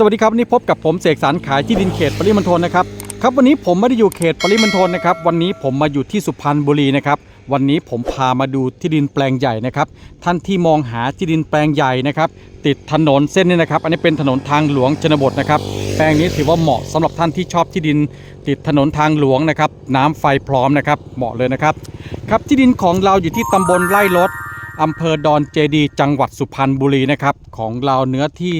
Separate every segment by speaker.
Speaker 1: สวัสดีครับวันนี้พบกับผมเสกสรรขายที่ดินเขตปริมณฑลนะครับครับวันนี้ผมไม่ได้อยู่เขตปริมณฑลนะครับวันนี้ผมมาอยู่ที่สุพรรณบุรีนะครับวันนี้ผมพามาดูที่ดินแปลงใหญ่นะครับท่านที่มองหาที่ดินแปลงใหญ่นะครับติดถนนเส้นนี้นะครับ อันนี้เป็นถนนทางหลวงชนบทนะครับแปลงนี้ถือว่าเหมาะสำหรับท่านที่ชอบที่ดิน ติดถนนทางหลวงนะครับน้ำไฟพร้อมนะครับเหมาะเลยนะครับครับที่ดินของเราอยู่ที่ตำบลไร่รถ อำเภอดอนเจดีจังหวัดสุพรรณบุรีนะครับ ของเราเนื้อที่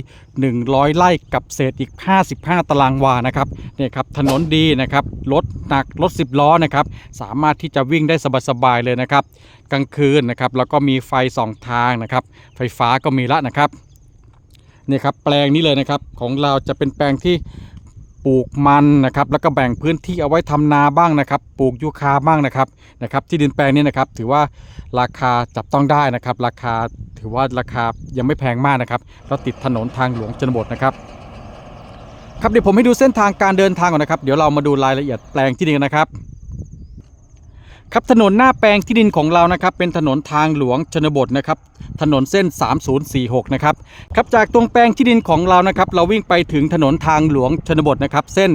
Speaker 1: 100 ไร่กับเศษอีก 55 ตารางวานะครับเนี่ยครับถนนดีนะครับรถหนักรถ 10 ล้อนะครับ สามารถที่จะวิ่งได้สบายๆเลยนะครับ กลางคืนนะครับแล้วก็มีไฟสองทางนะครับ ไฟฟ้าก็มีละนะครับเนี่ยครับแปลงนี้เลยนะครับของเราจะเป็นแปลงที่ ลูกมันนะครับ แล้วก็แบ่งพื้นที่เอาไว้ทำนาบ้างนะครับ ปลูกยูคาบ้างนะครับนะครับ ที่ดินแปลงนี้นะครับ ถือว่าราคาจับต้องได้นะครับ ราคาถือว่าราคายังไม่แพงมากนะครับแล้วติดถนนทางหลวงชนบทนะครับครับเดี๋ยวผมให้ดูเส้นทางการเดินทางก่อนนะครับ เดี๋ยวเรามาดูรายละเอียดแปลงที่ดินกันนะครับ ครับถนนหน้าแปลงที่ดินของเรานะครับเป็นถนนทางหลวงชนบทนะครับถนนเส้น 3046 นะครับครับจากตรงแปลงที่ดินของเรานะครับเราวิ่งไปถึงถนนทางหลวงชนบทนะครับเส้น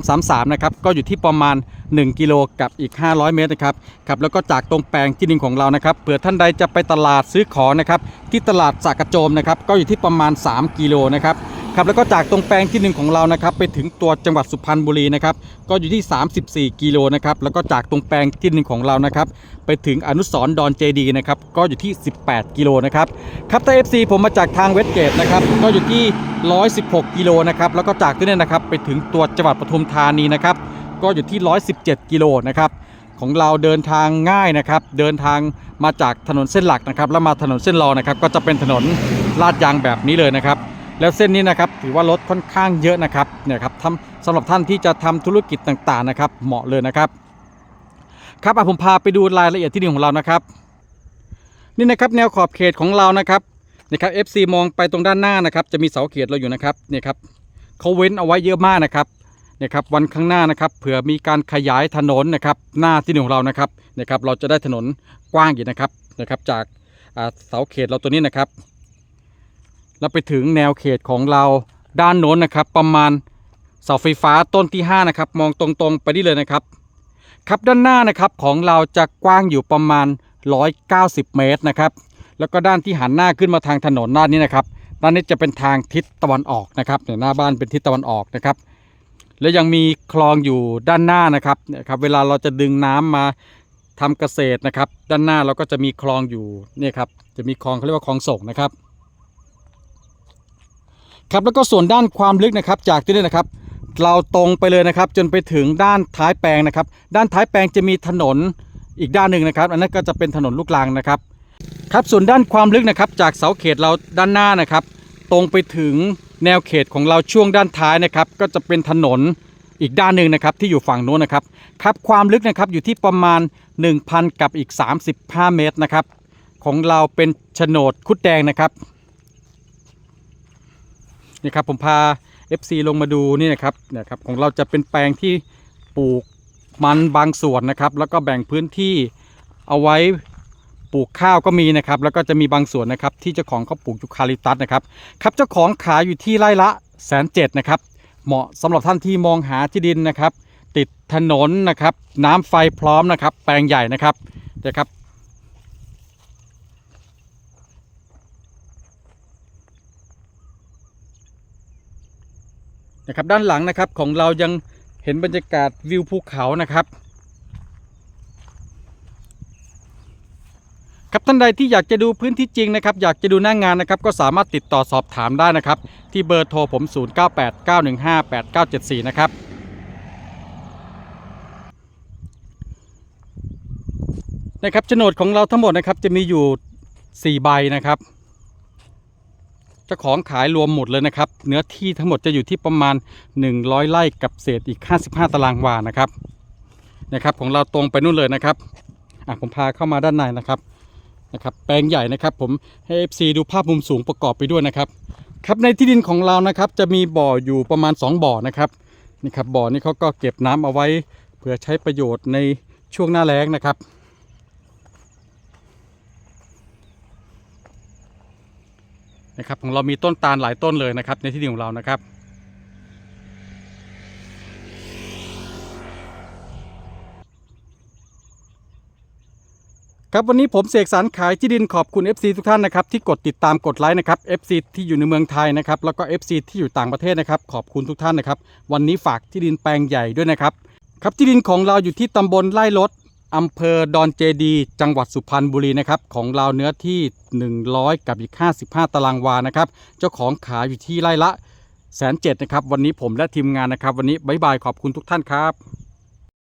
Speaker 1: 333 นะครับก็อยู่ที่ประมาณ 1 กิโลกับอีก 500 เมตรนะครับครับแล้วก็จากตรงแปลงที่ดินของเรานะครับเผื่อท่านใดจะไปตลาดซื้อของนะครับที่ตลาดสากระโจมนะครับก็อยู่ที่ประมาณ 3 กิโลนะครับ ครับแล้วก็จากตรงแปลงที่หนึ่งของเรานะครับไปถึงตัวจังหวัดสุพรรณบุรีนะครับก็อยู่ที่ 34 กิโลนะครับแล้วก็จากตรงแปลงที่หนึ่งของเรานะครับไปถึงอนุสรณ์ดอนเจดีนะครับก็อยู่ที่ 18 กิโลนะครับครับถ้า FC ผมมาจากทางเวสเกตนะครับก็อยู่ที่ 116 กิโลนะครับแล้วก็จากที่นี่นะครับไปถึงตัวจังหวัดปทุมธานีนะครับก็อยู่ที่ 117 กิโลนะครับของเราเดินทางง่ายนะครับ เดินทางมาจากถนนเส้นหลักนะครับ แล้วมาถนนเส้นรองนะครับ ก็จะเป็นถนนลาดยางแบบนี้เลยนะครับ แล้วเส้นนี้นะครับถือว่ารถค่อนข้างเยอะนะครับเนี่ยครับทำสำหรับท่านที่จะทำธุรกิจต่างๆนะครับ เหมาะเลยนะครับ ครับผมพาไปดูรายละเอียดที่ดินของเรานะครับ นี่นะครับแนวขอบเขตของเรานะครับนี่ครับ FC มองไปตรงด้านหน้านะครับ จะมีเสาเขตเราอยู่นะครับเนี่ยครับเขาเว้นเอาไว้เยอะมากนะครับเนี่ยครับวันข้างหน้านะครับเผื่อมีการขยายถนนนะครับหน้าที่ดินของเรานะครับเนี่ยครับเราจะได้ถนนกว้างอยู่นะครับนะครับจากอ่าเสาเขตเราตัวนี้นะครับ แล้วไปถึงแนวเขตของเราด้านโน้นนะครับ ประมาณเสาไฟฟ้าต้นที่ 5 นะครับ มองตรงๆไปได้เลยนะครับ ครับด้านหน้านะครับของเราจะกว้างอยู่ประมาณ 190 เมตรนะครับ แล้วก็ด้านที่หันหน้าขึ้นมาทางถนนด้านนี้นะครับด้านนี้จะเป็นทางทิศตะวันออกนะครับเนี่ยหน้าบ้านเป็นทิศตะวันออกนะครับ แล้วยังมีคลองอยู่ด้านหน้านะครับเนี่ยครับ เวลาเราจะดึงน้ำมาทำเกษตรนะครับ ด้านหน้าเราก็จะมีคลองอยู่เนี่ยครับจะมีคลองเขาเรียกว่าคลองส่งนะครับ ครับแล้วก็ส่วนด้านความลึกนะครับ จากที่นี่นะครับ เราตรงไปเลยนะครับ จนไปถึงด้านท้ายแปลงนะครับ ด้านท้ายแปลงจะมีถนนอีกด้านหนึ่งนะครับ อันนั้นก็จะเป็นถนนลูกรังนะครับ ครับส่วนด้านความลึกนะครับ จากเสาเขตเราด้านหน้านะครับ ตรงไปถึงแนวเขตของเราช่วงด้านท้ายนะครับ ก็จะเป็นถนนอีกด้านหนึ่งนะครับที่อยู่ฝั่งโน้นนะครับครับความลึกนะครับอยู่ที่ประมาณ 1,000 กับอีก 35 เมตรนะครับ ของเราเป็นโฉนดคุดแดงนะครับ นี่ครับผมพา FC ลงมาดูนี่นะครับเนี่ยครับของเราจะเป็นแปลงที่ปลูกมันบางส่วนนะครับ แล้วก็แบ่งพื้นที่เอาไว้ปลูกข้าวก็มีนะครับ แล้วก็จะมีบางส่วนนะครับ ที่เจ้าของเขาปลูกยูคาลิปตัสนะครับครับเจ้าของขายอยู่ที่ไร่ละแสนเจ็ดนะครับ เหมาะสำหรับท่านที่มองหาที่ดินนะครับ ติดถนนนะครับ น้ำไฟพร้อมนะครับ แปลงใหญ่นะครับนะครับ นะครับด้านหลังนะครับของเรายังเห็นบรรยากาศวิวภูเขานะครับครับท่านใดที่อยากจะดูพื้นที่จริงนะครับอยากจะดูหน้างงานนะครับก็สามารถติดต่อสอบถามได้นะครับ ที่เบอร์โทรผม 0989158974 นะครับนะครับโฉนดของเราทั้งหมดนะครับจะมีอยู่ 4 ใบนะครับ เจ้าของขายรวมหมดเลยนะครับ เนื้อที่ทั้งหมดจะอยู่ที่ประมาณ 100 ไร่กับเศษอีก 55 ตารางวานะครับนะครับของเราตรงไปนู่นเลยนะครับอะผมพาเข้ามาด้านในนะครับนะครับแปลงใหญ่นะครับผมให้ FC ดูภาพมุมสูงประกอบไปด้วยนะครับ ครับในที่ดินของเรานะครับจะมีบ่ออยู่ประมาณ 2 บ่อนะครับนี่ครับบ่อนี้เขาก็เก็บน้ำเอาไว้ เพื่อใช้ประโยชน์ในช่วงหน้าแล้งนะครับ นะครับของเรามีต้นตาลหลายต้นเลยนะครับ ในที่ดินของเรานะครับ ครับวันนี้ผมเสกสรรขายที่ดินขอบคุณ FC ทุกท่านนะครับที่กดติดตามกดไลค์นะครับ FC ที่อยู่ในเมืองไทยนะครับแล้วก็ FC ที่อยู่ต่างประเทศนะครับ ขอบคุณทุกท่านนะครับ วันนี้ฝากที่ดินแปลงใหญ่ด้วยนะครับ ครับที่ดินของเราอยู่ที่ตำบลไร่ลด อำเภอดอนเจดี จังหวัดสุพรรณบุรีนะครับของเราเนื้อที่ 100 กับอีก 55 ตารางวานะครับ เจ้าของขายอยู่ที่ไร่ละแสนเจ็ดนะครับ วันนี้ผมและทีมงานนะครับ วันนี้บ๊ายบายขอบคุณทุกท่านครับ